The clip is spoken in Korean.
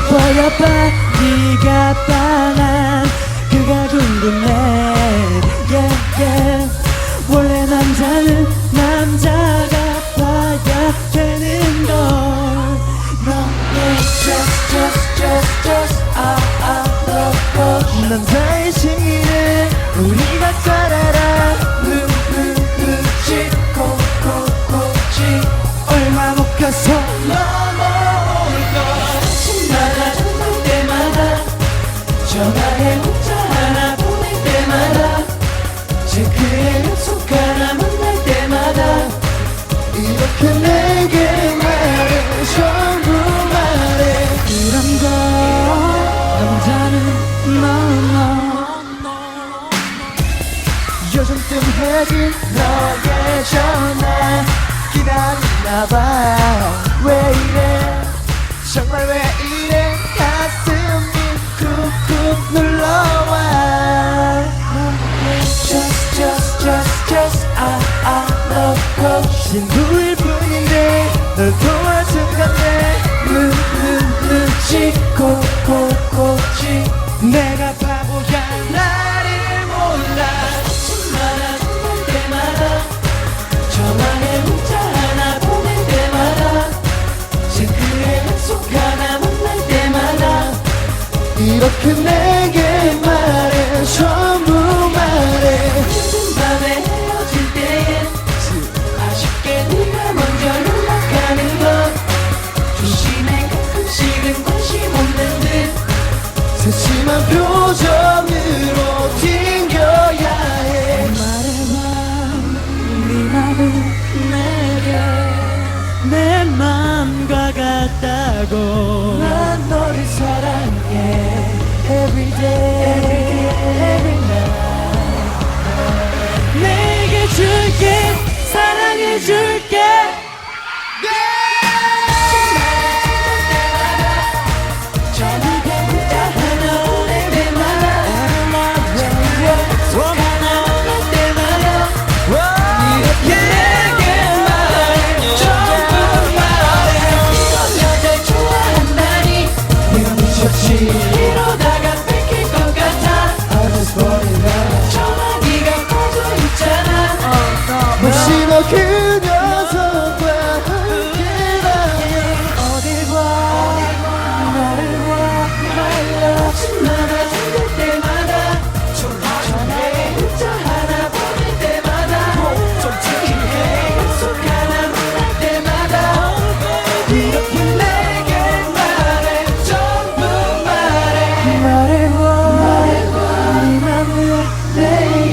봐. 네가 반한 그가 궁금해. Yeah, yeah. 원래 남자는 남자가 봐야 되는 걸. 너의 just just just just 아 아 너고 남자의 시기는 우리가 따라라 전화해 문자. 하나 보낼 때마다. 체크해 약속 하나 만날 때마다. 이렇게 내게 말해 전부 말해. 그런 거 남자는 너너 요즘 뜸해진 너의 전화. 기다리나 봐 친구일 뿐인데 널 도와준 건데 느느느지 코코코지 내가 바보야 나 같다고. 난 너를 사랑해. Every day. Every night. 내게 줄게. 사랑해 줄게. 전 전